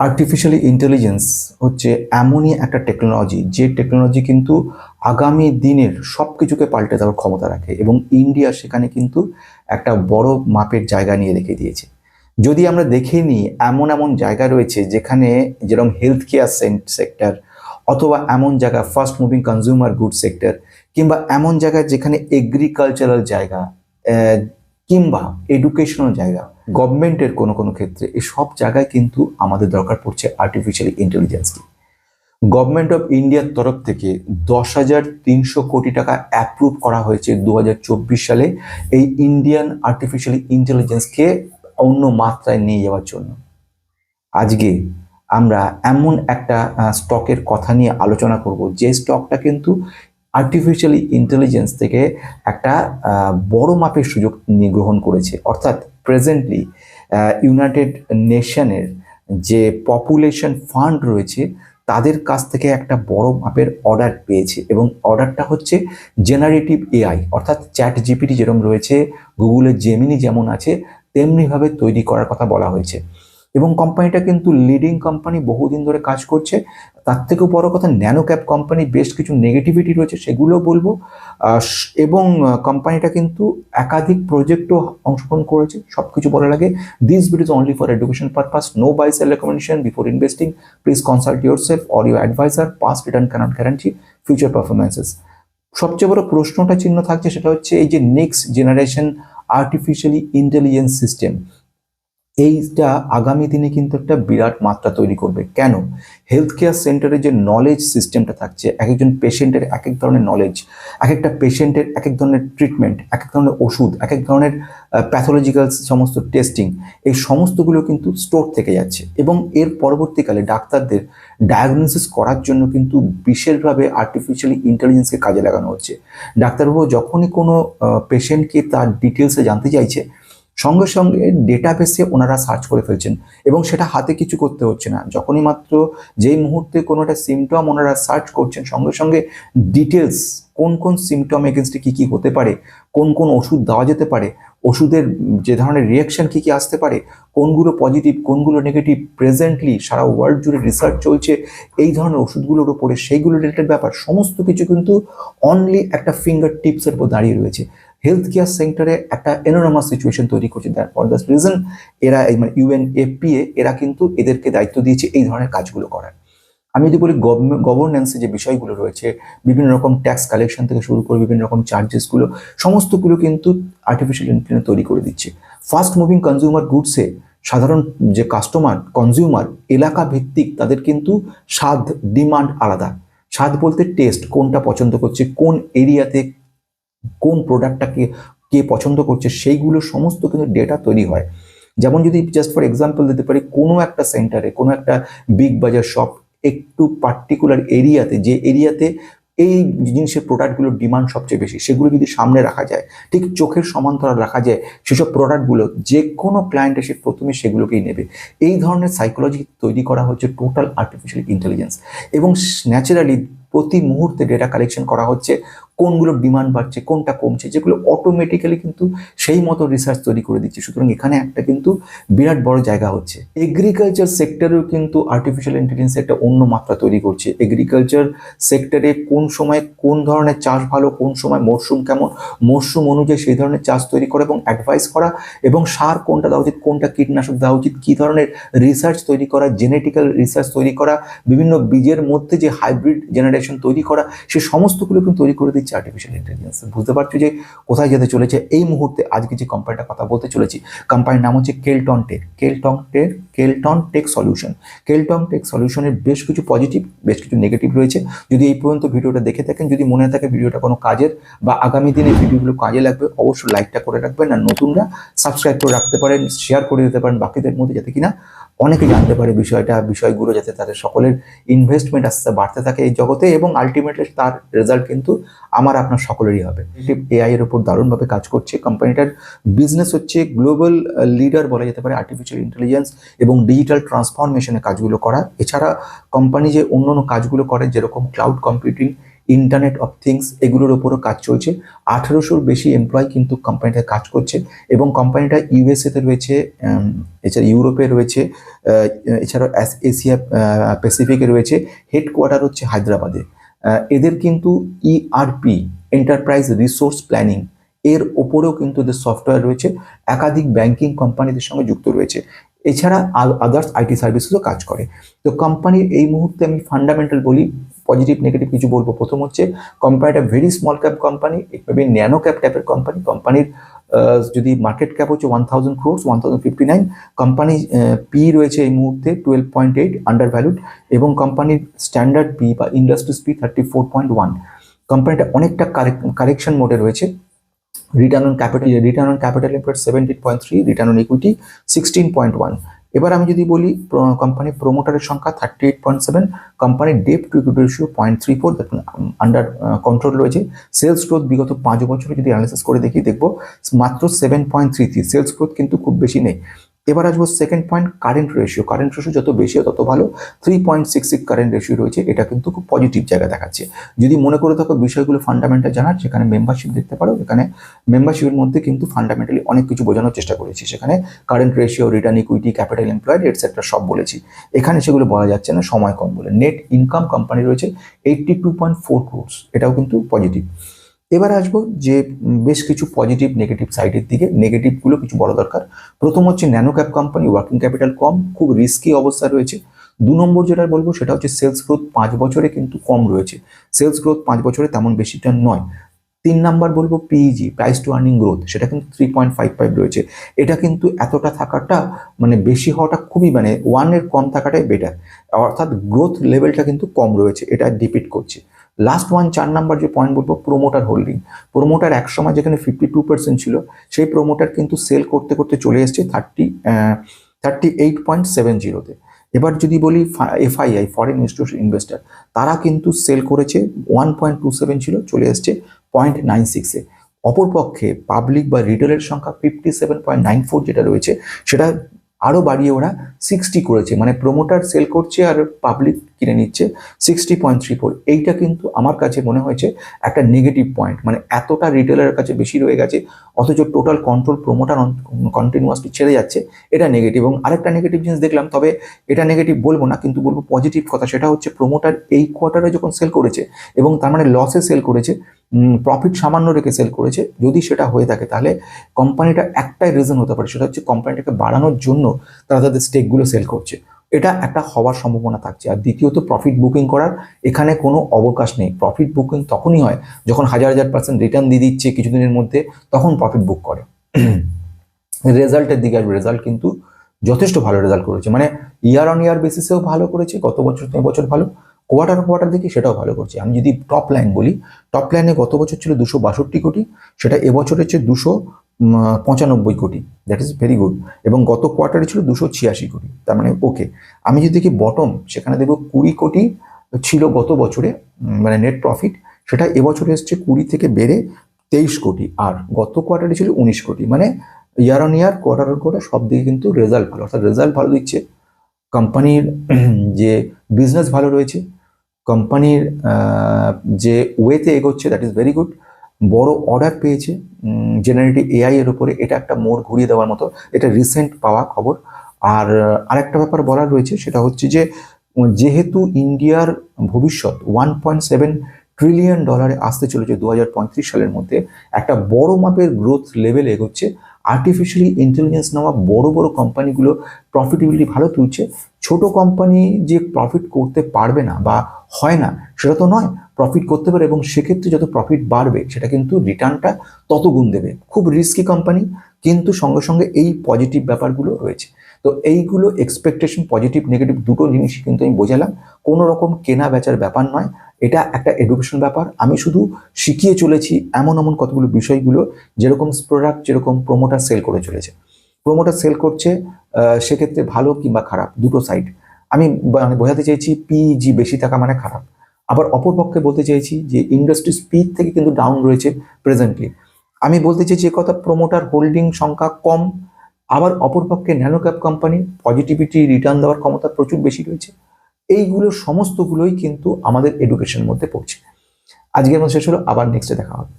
Artificial intelligence হচ্ছে এমনই একটা টেকনোলজি যে টেকনোলজি কিন্তু আগামী দিনের সব কিছুকে পাল্টে দেওয়ার ক্ষমতা রাখে এবং ইন্ডিয়া সেখানে কিন্তু একটা বড় মাপের জায়গা নিয়ে রেখে দিয়েছে। যদি আমরা দেখে নিই, এমন এমন জায়গা রয়েছে যেখানে যেরকম হেলথ কেয়ার সেক্টর অথবা এমন জায়গা fast moving consumer good sector কিংবা এমন জায়গা যেখানে এগ্রিকালচারাল জায়গা কিংবা এডুকেশনাল জায়গা গভর্নমেন্টের কোনো কোনো ক্ষেত্রে এই সব জায়গায় কিন্তু আমাদের দরকার পড়ছে আর্টিফিশিয়াল ইন্টেলিজেন্সকে গভর্নমেন্ট অফ ইন্ডিয়ার তরফ থেকে দশ হাজার তিনশো কোটি টাকা অ্যাপ্রুভ করা হয়েছে দু হাজার চব্বিশ সালে এই ইন্ডিয়ান আর্টিফিশিয়াল ইন্টেলিজেন্সকে অন্য মাত্রায় নিয়ে যাওয়ার জন্য। আজকে আমরা এমন একটা স্টকের কথা নিয়ে আলোচনা করব যে স্টকটা কিন্তু আর্টিফিশিয়াল ইন্টেলিজেন্স থেকে একটা বড় মাপের সুযোগ গ্রহণ করেছে। অর্থাৎ প্রেজেন্টলি ইউনাইটেড নেশনের যে পপুলেশন ফান্ড রয়েছে, তাদের কাছ থেকে একটা বড় মাপের অর্ডার পেয়েছে এবং অর্ডারটা হচ্ছে জেনারেটিভ এআই অর্থাৎ চ্যাট জিপিটি যেরকম রয়েছে গুগলের জেমিনি যেমন আছে, তেমনিভাবে তৈরি করার কথা বলা হয়েছে। এবং কোম্পানিটা কিন্তু লিডিং কোম্পানি বহুদিন ধরে কাজ করছে। তার থেকেও বড় কথা ন্যানো ক্যাপ কোম্পানি বেশ কিছু নেগেটিভিটি রয়েছে সেগুলো বলব। এবং কোম্পানিটা কিন্তু একাধিক প্রজেক্টও অংশগ্রহণ করেছে। সব কিছু বলার আগে this video only for education purpose no buy sell recommendation before investing please consult yourself or your adviser past return can't guarantee future performances সবচেয়ে বড় প্রশ্নটা চিহ্ন থাকছে, সেটা হচ্ছে এই যে next generation artificially intelligence system এইটা আগামী দিনে কিন্তু একটা বিরাট মাত্রা তৈরি করবে। কেন? হেলথ কেয়ার সেন্টারে যে নলেজ সিস্টেমটা থাকছে এক একজন পেশেন্টের এক এক ধরনের নলেজ এক একটা পেশেন্টের এক এক ধরনের ট্রিটমেন্ট এক এক ধরনের ওষুধ এক এক ধরনের প্যাথোলজিক্যাল সমস্ত টেস্টিং এই সমস্তগুলো কিন্তু স্টোর থেকে যাচ্ছে। এবং এর পরবর্তীকালে ডাক্তারদের ডায়াগনোসিস করার জন্য কিন্তু বিশেষভাবে আর্টিফিশিয়ালি ইন্টেলিজেন্সকে কাজে লাগানো হচ্ছে। ডাক্তারবাবু, যখনই কোনো পেশেন্টকে তার ডিটেলসে জানতে চাইছে সঙ্গে সঙ্গে ডেটাবেসে ওনারা সার্চ করে ফেলছেন এবং সেটা হাতে কিছু করতে হচ্ছে না। যখনই মাত্র যেই মুহূর্তে কোনো একটা সিমটম ওনারা সার্চ করছেন, সঙ্গে সঙ্গে ডিটেলস কোন কোন সিমটম এগেনস্টে কী কী হতে পারে, কোন কোন ওষুধ দেওয়া যেতে পারে, ওষুধের যে ধরনের রিয়াকশন কী কী আসতে পারে, কোনগুলো পজিটিভ কোনগুলো নেগেটিভ প্রেজেন্টলি সারা ওয়ার্ল্ড জুড়ে রিসার্চ চলছে, এই ধরনের ওষুধগুলোর উপরে, সেইগুলো রিলেটেড ব্যাপার, সমস্ত কিছু কিন্তু অনলি একটা ফিঙ্গার টিপসের উপর দাঁড়িয়ে রয়েছে। হেলথ কেয়ার সেন্টারে একটা এনোনামাস সিচুয়েশন তৈরি করছে। দ্যাট ফর দ্যাট রিজন এরা মানে ইউএনএফপিএ এরা কিন্তু এদেরকে দায়িত্ব দিয়েছে এই ধরনের কাজগুলো করার। আমি যদি বলি গভর্নেন্সে যে বিষয়গুলো রয়েছে, বিভিন্ন রকম ট্যাক্স কালেকশন থেকে শুরু করে বিভিন্ন রকম চার্জেসগুলো সমস্তগুলো কিন্তু আর্টিফিশিয়াল ইন্টেলিজেন্স তৈরি করে দিচ্ছে। ফাস্ট মুভিং কনজিউমার গুডসে সাধারণ যে কাস্টমার কনজিউমার এলাকা ভিত্তিক তাদের কিন্তু স্বাদ ডিমান্ড আলাদা। স্বাদ বলতে টেস্ট কোনটা পছন্দ করছে, কোন এরিয়াতে কোন প্রোডাক্টটাকে কে পছন্দ করছে, সেইগুলো সমস্ত কিন্তু ডেটা তৈরি হয়। যেমন যদি জাস্ট ফর এক্সাম্পল দিতে পারি, কোনো একটা সেন্টারে কোনো একটা বিগ বাজার শপ একটু পার্টিকুলার এরিয়াতে যে এরিয়াতে এই জিনিসের প্রোডাক্টগুলোর ডিমান্ড সবচেয়ে বেশি, সেগুলো যদি সামনে রাখা যায়, ঠিক চোখের সমান্তরাল রাখা যায়, সেসব প্রোডাক্টগুলো যে কোনো ক্লায়েন্ট এসে প্রথমে সেগুলোকেই নেবে। এই ধরনের সাইকোলজি তৈরি করা হচ্ছে টোটাল আর্টিফিশিয়াল ইন্টেলিজেন্স এবং ন্যাচারালি প্রতি মুহূর্তে ডেটা কালেকশন করা হচ্ছে কোনগুলোর ডিমান্ড বাড়ছে, কোনটা কমছে, যেগুলো অটোমেটিক্যালি কিন্তু সেই মতো রিসার্চ তৈরি করে দিচ্ছে। সুতরাং এখানে একটা কিন্তু বিরাট বড় জায়গা হচ্ছে। এগ্রিকালচার সেক্টরেও কিন্তু আর্টিফিশিয়াল ইন্টেলিজেন্স একটা অন্য মাত্রা তৈরি করছে। এগ্রিকালচার সেক্টরে কোন সময় কোন ধরনের চাষ ভালো, কোন সময় মরশুম কেমন মরশুম অনুযায়ী সেই ধরনের চাষ তৈরি করা এবং অ্যাডভাইস করা এবং সার কোনটা দেওয়া উচিত, কোনটা কীটনাশক দেওয়া উচিত, কী ধরনের রিসার্চ তৈরি করা জেনেটিক্যাল রিসার্চ তৈরি করা, বিভিন্ন বীজের মধ্যে যে হাইব্রিড জেনারেশন তৈরি করা, সে সমস্তগুলো কিন্তু তৈরি করে দিচ্ছে। আর্টিফিশিয়াল ইন্টেলিজেন্স বুঝতে পারছ যে কোথায় যেতে চলেছে? এই মুহূর্তে আজকে যে কোম্পানিটা কথা বলতে চলেছি। কোম্পানির নাম হচ্ছে Kellton tech Kellton tech Kellton tech solution Kellton tech সলিউশনের বেশ কিছু পজিটিভ বেশ কিছু নেগেটিভ রয়েছে। যদি এই পর্যন্ত ভিডিওটা দেখে থাকেন, যদি মনে থাকে ভিডিওটা কোনো কাজের বা আগামী দিনে ভিডিওগুলো কাজে লাগবে, অবশ্যই লাইকটা করে রাখবেন। আর নতুনরা সাবস্ক্রাইব করে রাখতে পারেন শেয়ার করে দিতে পারেন বাকিদের মধ্যে যাতে কিনা অনেকে জানতে পারে বিষয়টা, বিষয়গুলো যাতে তাদের সকলের ইনভেস্টমেন্ট আস্তে বাড়তে থাকে এই জগতে এবং আলটিমেটলি তার রেজাল্ট কিন্তু আমার, আপনার সকলেরই হবে। এআই এর উপর দারুণভাবে কাজ করছে। কোম্পানিটার বিজনেস হচ্ছে গ্লোবাল লিডার বলা যেতে পারে আর্টিফিশিয়াল ইন্টেলিজেন্স এবং ডিজিটাল ট্রান্সফরমেশনের কাজগুলো করা। এছাড়া কোম্পানি যে অন্য অন্য কাজগুলো করে যেরকম cloud computing internet of things এগুলোর ওপরও কাজ চলছে। আঠেরোশোর বেশি এমপ্লয় কিন্তু কোম্পানিতে কাজ করছে এবং কোম্পানিটা ইউএসএতে রয়েছে এছাড়া ইউরোপে রয়েছে এছাড়াও এশিয়া প্যাসিফিকে রয়েছে হেডকোয়ার্টার হচ্ছে হায়দ্রাবাদে। এদের কিন্তু ইআরপি এন্টারপ্রাইজ রিসোর্স প্ল্যানিং এর ওপরেও কিন্তু এদের সফটওয়্যার রয়েছে, একাধিক ব্যাংকিং কোম্পানিদের সঙ্গে যুক্ত রয়েছে। এছাড়া আদার্স আইটি সার্ভিসেসও কাজ করে। তো কোম্পানির এই মুহূর্তে আমি ফান্ডামেন্টাল বলি পজিটিভ নেগেটিভ কিছু বলব। প্রথম হচ্ছে কোম্পানিটা very small cap company it nano cap টাইপের কোম্পানি কোম্পানির যদি মার্কেট ক্যাপ হচ্ছে one thousand crores one thousand fifty nine company P রয়েছে এই মুহূর্তে twelve point eight under valued এবং কোম্পানির স্ট্যান্ডার্ড পি বা industries P thirty four point one কোম্পানিটা অনেকটা কারেকশন মোডে রয়েছে। Return on capital return on capital employed seventeen point three return on equity sixteen point one এবার আমি যদি বলি কোম্পানি প্রোমোটারের সংখ্যা থার্টি এইট পয়েন্ট সেভেন কোম্পানির debt to equity ratio point three four under control রয়েছে। সেলস গ্রোথ বিগত পাঁচ বছরে যদি অ্যানালিসিস করে দেখি, দেখব মাত্র seven point three three sales growth কিন্তু খুব বেশি নেই। এবার আসব second point current ratio current ratio যত বেশি তত ভালো। Three point six six current ratio রয়েছে, এটা কিন্তু খুব পজিটিভ জায়গা দেখাচ্ছে। যদি মনে করে থাকো বিষয়গুলো ফান্ডামেন্টাল জানার, সেখানে মেম্বারশিপ দেখতে পারো। এখানে মেম্বারশিপের মধ্যে কিন্তু ফান্ডামেন্টালি অনেক কিছু বোঝানোর চেষ্টা করেছি। সেখানে current ratio return equity capital employed etcetera সব বলেছি। এখানে সেগুলো বলা যাচ্ছে না, সময় কম বলে। নেট ইনকাম কোম্পানি রয়েছে eighty two point four crores এটাও কিন্তু পজিটিভ এবার আসব যে বেশ কিছু পজিটিভ নেগেটিভ সাইডের দিকে। নেগেটিভগুলো কিছু বড় দরকার। প্রথম হচ্ছে nano cap company working capital কম, খুব রিস্কি অবস্থা রয়েছে। দু নম্বর যেটা বলব সেটা হচ্ছে সেলস গ্রোথ পাঁচ বছরে কিন্তু কম রয়েছে। সেলস গ্রোথ পাঁচ বছরে তেমন বেশিটা নয়। তিন নাম্বার বলব PEG price to earning growth সেটা কিন্তু থ্রি পয়েন্ট ফাইভ ফাইভ রয়েছে। এটা কিন্তু এতটা থাকাটা মানে বেশি হওয়াটা খুবই মানে ওয়ানের কম থাকাটাই বেটার অর্থাৎ গ্রোথ লেভেলটা কিন্তু কম রয়েছে, এটা ডিপিট করছে। লাস্ট ওয়ান চার নাম্বার যে পয়েন্ট বলব প্রোমোটার হোল্ডিং প্রোমোটার একসময় যেখানে ফিফটি টু পার্সেন্ট ছিল, সেই প্রোমোটার কিন্তু সেল করতে করতে চলে এসছে thirty thirty eight point seven জিরোতে এবার যদি বলি এফআইআই ফরেন ইনস্টিটিউশন ইনভেস্টার তারা কিন্তু সেল করেছে ওয়ান পয়েন্ট টু সেভেন ছিল, চলে এসছে পয়েন্ট নাইন সিক্সে অপরপক্ষে পাবলিক বা রিটেলের সংখ্যা fifty seven point nine four যেটা রয়েছে, সেটা আরও বাড়িয়ে ওরা সিক্সটি করেছে। মানে প্রোমোটার সেল করছে আর পাবলিক কিনে নিচ্ছে সিক্সটি পয়েন্ট থ্রি ফোর এইটা কিন্তু আমার কাছে মনে হয়েছে একটা নেগেটিভ পয়েন্ট মানে এতটা রিটেলের কাছে বেশি রয়ে গেছে, অথচ টোটাল কন্ট্রোল প্রোমোটার কন্টিনিউয়াসলি ছেড়ে যাচ্ছে, এটা নেগেটিভ এবং আরেকটা নেগেটিভ জিনিস দেখলাম, তবে এটা নেগেটিভ বলব না, কিন্তু বলব পজিটিভ কথা, সেটা হচ্ছে প্রোমোটার এই কোয়ার্টারে যখন সেল করেছে, এবং তার মানে লসে সেল করেছে প্রফিট সামান্য রেখে সেল করেছে, যদি সেটা হয়ে থাকে, তাহলে কোম্পানিটা একটাই রিজন হতে পারে, সেটা হচ্ছে কোম্পানিটাকে বাড়ানোর জন্য তারা তাদের স্টেকগুলো সেল করছে। এটা একটা হওয়ার সম্ভাবনা থাকছে। আর দ্বিতীয়ত প্রফিট বুকিং করার এখানে কোনো অবকাশ নেই। প্রফিট বুকিং তখনই হয় যখন হাজার হাজার পার্সেন্ট রিটার্ন দিয়ে দিচ্ছে কিছুদিনের মধ্যে, তখন প্রফিট বুক করে। রেজাল্টের দিকে আসবে। রেজাল্ট কিন্তু যথেষ্ট ভালো রেজাল্ট করেছে। মানে ইয়ার অন ইয়ার বেসিসেও ভালো করেছে, গত বছর থেকে বছর ভালো। কোয়ার্টার কোয়ার্টার দেখি সেটাও ভালো করছে। আমি যদি টপ লাইন বলি টপ লাইনে গত বছর ছিল দুশো বাষট্টি কোটি, সেটা এবছর হচ্ছে দুশো পঁচানব্বই কোটি। দ্যাট ইজ ভেরি গুড এবং গত কোয়ার্টারে ছিল দুশো ছিয়াশি কোটি। তার মানে ওকে আমি যদি দেখি বটম সেখানে দেখব কুড়ি কোটি ছিল গত বছরে মানে নেট প্রফিট সেটা এবছরে এসছে কুড়ি থেকে বেড়ে তেইশ কোটি। আর গত কোয়ার্টারে ছিল উনিশ কোটি। মানে year on year quarter on quarter সব দিকে কিন্তু রেজাল্ট ভালো। অর্থাৎ রেজাল্ট ভালো দিচ্ছে। কোম্পানির যে বিজনেস ভালো রয়েছে কোম্পানির যে ওয়েতে এগোচ্ছে দ্যাট ইজ ভেরি গুড বড় অর্ডার পেয়েছে জেনারেটিভ এআই এর উপরে। এটা একটা মোড় ঘুরিয়ে দেওয়ার মতো। এটা রিসেন্ট পাওয়া খবর। আর আরেকটা ব্যাপার বলার রয়েছে, সেটা হচ্ছে যে যেহেতু ইন্ডিয়ার ভবিষ্যৎ ওয়ান পয়েন্ট সেভেন ট্রিলিয়ন ডলারে আসতে চলেছে দু হাজার পঁয়ত্রিশ সালের মধ্যে, একটা বড় মাপের গ্রোথ লেভেল এগোচ্ছে। আর্টিফিশিয়ালি ইন্টেলিজেন্স নেওয়া বড় বড় কোম্পানিগুলো প্রফিটেবিলিটি ভালো তুলছে। ছোট কোম্পানি যে প্রফিট করতে পারবে না বা হয় না, সেটা তো নয়। প্রফিট করতে পারে এবং সেক্ষেত্রে যত প্রফিট বাড়বে, সেটা কিন্তু রিটার্নটা তত গুণ দেবে। খুব রিস্কি কোম্পানি কিন্তু সঙ্গে সঙ্গে এই পজিটিভ ব্যাপারগুলো রয়েছে। তো এইগুলো এক্সপেকটেশন পজিটিভ নেগেটিভ দুটো জিনিসই কিন্তু আমি বোঝালাম। কোনো রকম কেনা বেচার ব্যাপার নয়। এটা একটা এডুকেশন ব্যাপার। আমি শুধু শিখিয়ে চলেছি এমন এমন কতগুলো বিষয়গুলো যেরকম প্রোডাক্ট যেরকম প্রোমোটার সেল করে চলেছে। প্রোমোটার সেল করছে সেক্ষেত্রে ভালো কিংবা খারাপ, দুটো সাইড আমি মানে বোঝাতে চাইছি পিজি বেশি থাকা মানে খারাপ। আবার অপরপক্ষে বলতে চাইছি যে ইন্ডাস্ট্রি স্পিড থেকে কিন্তু ডাউন রয়েছে প্রেজেন্টলি আমি বলতে চাইছি যে কথা প্রোমোটার হোল্ডিং সংখ্যা কম, আবার অপরপক্ষে nano cap company positivity return দেওয়ার ক্ষমতা প্রচুর বেশি রয়েছে। এইগুলো সমস্তগুলোই কিন্তু আমাদের এডুকেশনের মধ্যে পড়ছে। আজকের মতো শেষ হলো, আবার নেক্সটে দেখা হবে।